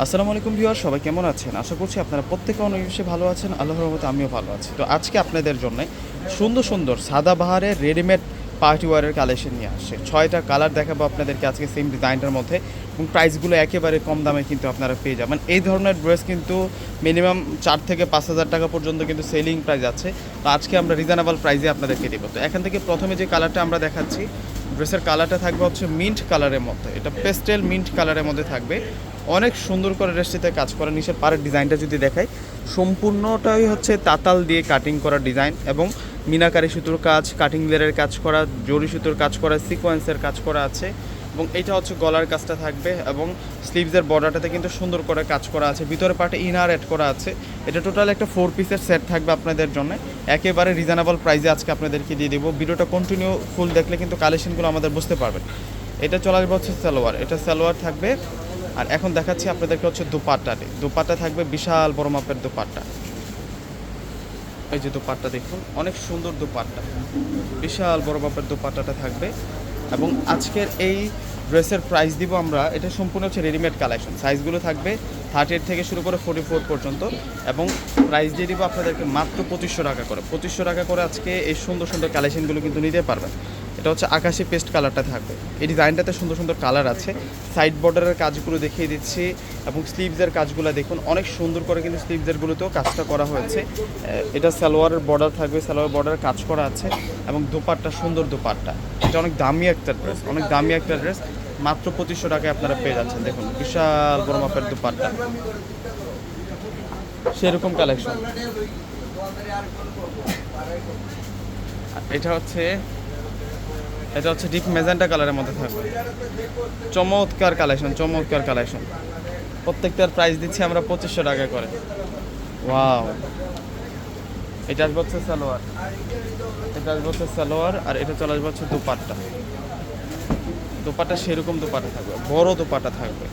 আসসালামু আলাইকুম ভিউয়ার সবাই কেমন আছেন? আশা করছি আপনারা প্রত্যেকে অনেক ভালো আছেন, আল্লাহর রহমতে আমিও ভালো আছি। তো আজকে আপনাদের জন্য সুন্দর সুন্দর সাদা বাহারের রেডিমেড পার্টি ওয়ারের কালেকশন নিয়ে আসছে। ছয়টা কালার দেখাবো আপনাদেরকে আজকে সেম ডিজাইনটার মধ্যে এবং প্রাইসগুলো একেবারে কম দামে কিন্তু আপনারা পেয়ে যাবেন। এই ধরনের ড্রেস কিন্তু মিনিমাম চার থেকে পাঁচ হাজার টাকা পর্যন্ত কিন্তু সেলিং প্রাইস আছে। তো আজকে আমরা রিজনেবল প্রাইসে আপনাদেরকে দেবো। তো এখান থেকে প্রথমে যে কালারটা আমরা দেখাচ্ছি ড্রেসের কালারটা থাকবে হচ্ছে মিন্ট কালারের মধ্যে। এটা পেস্টেল মিন্ট কালারের মধ্যে থাকবে। অনেক সুন্দর করে ড্রেসটিতে কাজ করা নিচের পাড়ের ডিজাইনটা যদি দেখাই, সম্পূর্ণটাই হচ্ছে তাতাল দিয়ে কাটিং করা ডিজাইন এবং মিনাকারি সুতোর কাজ কাটিং লেয়ারের কাজ করা, জরি সুতোর কাজ করা সিকোয়েন্সের কাজ করা আছে এবং এটা হচ্ছে গলার কাজটা থাকবে এবং স্লিভসের বর্ডারটাতে কিন্তু সুন্দর করে কাজ করা আছে। ভিতরে পার্টে ইনার অ্যাড করা আছে। এটা টোটাল একটা ফোর পিসের সেট থাকবে আপনাদের জন্য। একেবারে রিজনেবল প্রাইসে আজকে আপনাদেরকে দিয়ে দেবো। ভিডিওটা কন্টিনিউ ফুল দেখলে কিন্তু কালেকশনগুলো আমাদের বুঝতে পারবেন। এটা চলে আসবে হচ্ছে সালোয়ার। এটা সালোয়ার থাকবে আর এখন দেখাচ্ছি আপনাদেরকে হচ্ছে দুপাট্টাটি। দুপাট্টা থাকবে বিশাল বড় মাপের দুপাট্টা। এই যে দুপাট্টা দেখুন, অনেক সুন্দর দুপাট্টা। বিশাল বড় মাপের দুপাট্টাটা থাকবে। এবং আজকের এই ড্রেসের প্রাইস দিব আমরা, এটা সম্পূর্ণ হচ্ছে রেডিমেড কালেকশন সাইজগুলো থাকবে থার্টি থেকে শুরু করে ফোর্টি ফোর পর্যন্ত। এবং প্রাইস দিয়ে দিব আপনাদেরকে মাত্র পঁচিশশো টাকা করে। পঁচিশশো টাকা করে আজকে এই সুন্দর সুন্দর কালেকশনগুলো কিন্তু নিতে পারবেন। এটা হচ্ছে আকাশি পেস্ট কালারটা থাকবে। এই ডিজাইনটাতে সুন্দর সুন্দর কালার আছে। সাইড বর্ডারের কাজগুলো দেখিয়ে দিচ্ছি এবং স্লিভসের কাজগুলো দেখুন। অনেক সুন্দর করে কিন্তু স্লিভসেরগুলোতেও কাজটা করা হয়েছে। এটা সালোয়ারের বর্ডার থাকবে। সালোয়ার বর্ডার কাজ করা আছে এবং দোপাট্টা, সুন্দর দোপাট্টা। এটা অনেক দামি একটা ড্রেস অনেক দামি একটা ড্রেস মাত্র পঁচিশশো টাকায় আপনারা পেয়ে যাচ্ছেন। দেখুন, বিশাল বড় মাপের দোপাট্টা। সেরকম কালেকশন এটা হচ্ছে এটা হচ্ছে ডিপ মেজেন্টা কালারের মধ্যে থাকবে। চমৎকার কালেকশন চমৎকার কালেকশন প্রত্যেকটার প্রাইস দিচ্ছি আমরা পঁচিশশো টাকা করে। ওয়াও এটা আসবে হচ্ছে সালোয়ার। এটা আসবে হচ্ছে সালোয়ার আর এটা চলে আসবে হচ্ছে দুপাট্টা। দোপাট্টা সেরকম দোপাট্টা থাকবে, বড় দোপাট্টা থাকবে।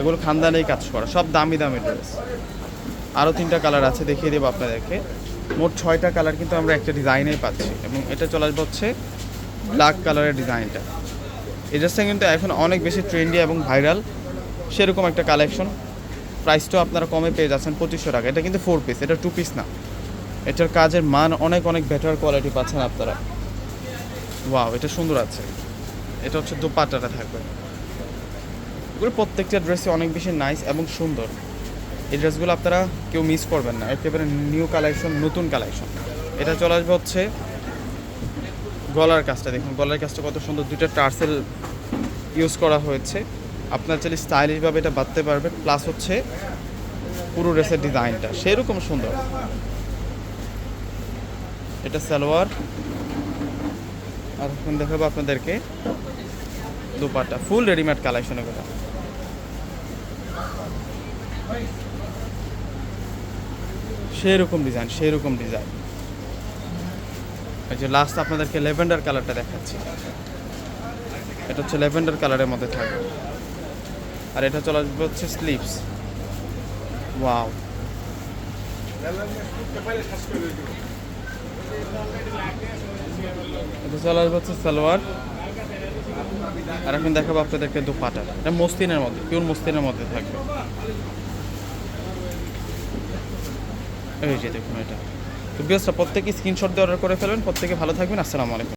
এগুলো খানদানেই কাজ করা, সব দামি দামি ড্রেস আরও তিনটা কালার আছে, দেখিয়ে দেবো আপনাদেরকে। মোট ছয়টা কালার কিন্তু আমরা একটা ডিজাইনেই পাচ্ছি এবং এটা চলে আসবে হচ্ছে ব্ল্যাক কালারের ডিজাইনটা। এই ড্রেসটা কিন্তু এখন অনেক বেশি ট্রেন্ডি এবং ভাইরাল। সেরকম একটা কালেকশন। প্রাইসটাও আপনারা কমে পেয়ে যাচ্ছেন পঁচিশশো টাকা। এটা কিন্তু ফোর পিস এটা টু পিস না। এটার কাজের মান অনেক অনেক বেটার কোয়ালিটি পাচ্ছেন আপনারা। ওয়াও এটা সুন্দর আছে। এটা হচ্ছে দোপাট্টাটা থাকবে। এগুলো প্রত্যেকটা ড্রেসই অনেক বেশি নাইস এবং সুন্দর। এই ড্রেসগুলো আপনারা কেউ মিস করবেন না। একেবারে নিউ কালেকশন নতুন কালেকশন এটা চলে আসবে হচ্ছে গলার কাজটা দেখুন, গলার কাজটা কত সুন্দর দুইটা টার্সেল ইউজ করা হয়েছে। আপনার চাইলে স্টাইলিশভাবে এটা বাঁধতে পারবেন, প্লাস হচ্ছে পুরো ড্রেসের ডিজাইনটা সেরকম সুন্দর। এটা সালোয়ার। আর এখন দেখাবো আপনাদেরকে দুপাটা ফুল রেডিমেড কালেকশন এগুলো সেরকম ডিজাইন সেরকম ডিজাইন। এই যে লাস্ট আপনাদেরকে লেভেন্ডার কালারটা দেখাচ্ছি। এটা হচ্ছে লেভেন্ডার কালারের মধ্যে থাকবে। আর এটা চলে আসবে হচ্ছে স্লিভস ওয়াও এটা চলে আসবে হচ্ছে সালোয়ার। আর এখন দেখাবো আপনাদেরকে দুপাটা। এটা মস্তিনের মধ্যে পিওর মস্তিনের মধ্যে থাকবে। এই যে দেখুন এটা। তো বিয়াসটা প্রত্যেকে স্ক্রিনশট দিয়ে অর্ডার করে ফেলবেন প্রত্যেকে ভালো থাকবেন। আসসালামু আলাইকুম।